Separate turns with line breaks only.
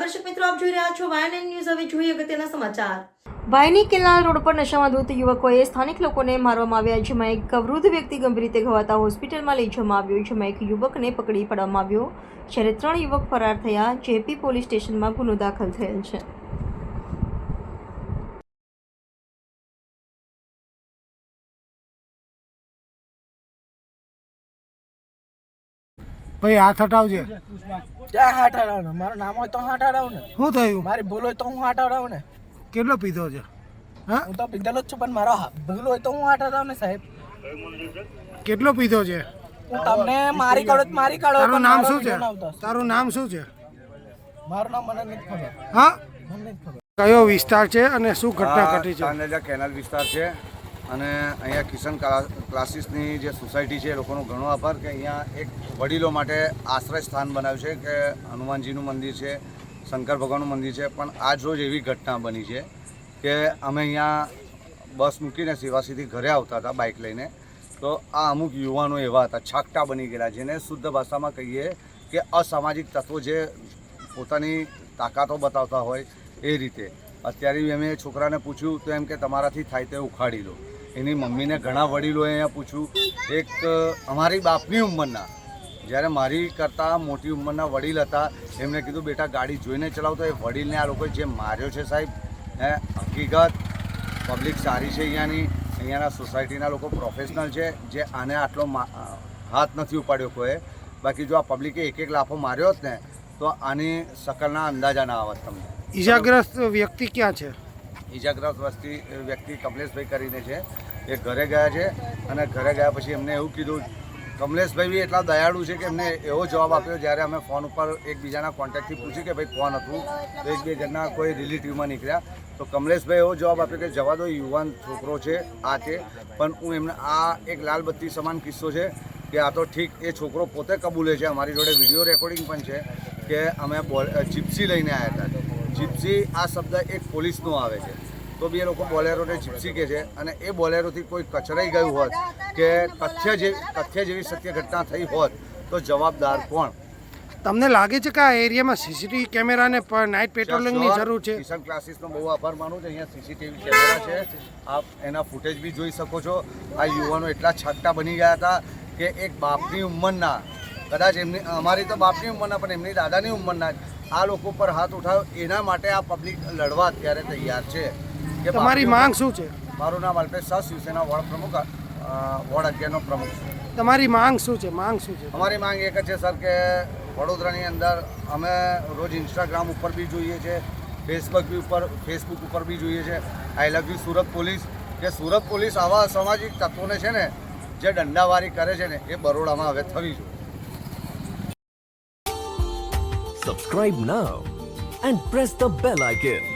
દર્શક મિત્રો, આપ જોઈ રહ્યા છો વાયન ન્યૂઝ હવે જોઈએ અગત્યના સમાચાર. ભાઈની કેનાલ રોડ પર નશામાં ધૂત યુવકોએ સ્થાનિક લોકોને મારવામાં આવ્યા, જેમાં એક વૃદ્ધ વ્યક્તિ ગંભીર રીતે ઘવાતા હોસ્પિટલમાં લઈ જવામાં આવ્યો, જેમાં એક યુવકને પકડી પાડવામાં આવ્યો, જ્યારે ત્રણ યુવક ફરાર થયા, જેપી પોલીસ સ્ટેશનમાં ગુનો દાખલ થયેલ છે.
ભાઈ હાથ હટાવજે.
ક્યાં હાથ હટાવ મારું નામ હોય તો હાથ હટાવ ને
શું થયું?
મારી ભૂલ હોય તો હું હાથ હટાવ ને
કેટલો પીધો છે? હા?
હું તો પીધેલો જ છું પણ મારો હા- ભૂલ હોય તો હું હાથ હટાવ ને સાહેબ.
કેટલો પીધો છે?
હું તમને મારી કાઢો તો મારી કાઢો
તારું નામ શું છે. તારું નામ શું છે?
મારું નામ મને નથી ખબર.
હા?
મને નથી ખબર.
કયો વિસ્તાર છે અને શું ઘટના ઘટી છે?
કેનાલ વિસ્તાર છે અને અહીંયા કિશન ક્લા- ક્લાસીસની જે સોસાયટી છે એ લોકોનો ઘણો આભાર કે અહીંયા એક વડીલો માટે આશ્રય સ્થાન બનાવ્યું છે કે હનુમાનજીનું મંદિર છે, શંકર ભગવાનનું મંદિર છે, પણ આજ રોજ એવી ઘટના બની છે કે અમે અહીંયા બસ મૂકીને સેવાસીથી ઘરે આવતા હતા બાઇક લઈને. તો આ અમુક યુવાનો એવા હતા, છાકટા બની ગયેલા, જેને શુદ્ધ ભાષામાં કહીએ કે અસામાજિક તત્વો જે પોતાની તાકાતો બતાવતા હોય એ રીતે. અત્યારે અમે છોકરાને પૂછ્યું, તો એમ કે, તમારાથી થાય તે ઉખાડી લો. એની મમ્મીને ઘણા વડીલોએ અહીંયા પૂછ્યું. એક અમારી બાપની ઉંમરના. જ્યારે મારી કરતાં મોટી ઉંમરના વડીલ હતા એમને કીધું બેટા ગાડી જોઈને ચલાવતો. એ વડીલને આ લોકોએ જે માર્યો છે સાહેબ હે હકીકત પબ્લિક સારી છે અહીંયાની. અહીંયાના સોસાયટીના લોકો પ્રોફેશનલ છે જે આને આટલો હાથ નથી ઉપાડ્યો કોઈએ બાકી જો આ પબ્લિકે એક એક લાફો માર્યો હોત ને તો આની શકલના અંદાજા ના આવત તમને.
ઈજાગ્રસ્ત વ્યક્તિ ક્યાં છે?
ઈજાગ્રસ્ત વસ્તી વ્યક્તિ કમલેશભાઈ કરીને છે. એ ઘરે ગયા છે અને ઘરે ગયા પછી એમને એવું કીધું, કમલેશભાઈ બી એટલા દયાળુ છે કે એમને એવો જવાબ આપ્યો જ્યારે અમે ફોન ઉપર એકબીજાના કોન્ટેક્ટથી પૂછ્યું કે ભાઈ કોણ હતું? તો એક બે જણના કોઈ રિલેટિવમાં નીકળ્યા. તો કમલેશભાઈ એવો જવાબ આપ્યો કે, જવા દો, યુવાન છોકરો છે, આ તે પણ હું એમને, આ એક લાલબત્તી સમાન કિસ્સો છે કે આ તો ઠીક, એ છોકરો પોતે કબૂલે છે, અમારી જોડે વીડિયો રેકોર્ડિંગ પણ છે કે અમે બોલ જીપ્સી લઈને આવ્યા હતા. જીપ્સી આ શબ્દ એક પોલીસનો આવે છે. તો બી એ લોકો બોલેરોને જીપ્સી કહે છે અને એ બોલેરોથી કોઈ કચરાઈ ગયું હોત કે તથ્ય જે તથ્ય જેવી સત્ય ઘટના થઈ હોત તો જવાબદાર કોણ?
તમને લાગે છે કે આ એરિયામાં સીસીટીવી કેમેરાને નાઇટ પેટ્રોલિંગની જરૂર છે?
કિશન ક્લાસીસનો બહુ આભાર માનું છું. અહીંયા સીસીટીવી કેમેરા છે. આપ એના ફૂટેજ બી જોઈ શકો છો. આ યુવાનો એટલા છાકટા બની ગયા હતા કે એક બાપની ઉંમરના કદાચ એમની અમારી તો બાપની ઉંમરના પણ એમની દાદાની ઉંમરના આ લોકો પર હાથ ઉઠાવ્યો. એના માટે આ પબ્લિક લડવા અત્યારે તૈયાર છે.
તમારી માંગ શું છે?
મારું નામ અલ્પેશ શાહ શિવસેના વોર્ડ પ્રમુખ વોર્ડ અગિયારનો પ્રમુખ છું.
તમારી માંગ શું છે? માંગ શું છે?
અમારી માંગ એક જ છે સર કે વડોદરાની અંદર અમે રોજ ઇન્સ્ટાગ્રામ ઉપર બી જોઈએ છે ફેસબુક બી ઉપર ફેસબુક ઉપર બી જોઈએ છે. I love you Surat police. કે સુરત પોલીસ આવા અસામાજિક તત્વોને છે ને જે દંડાવારી કરે છે ને એ બરોડામાં હવે થવી જોઈએ.
Subscribe now and press the bell icon.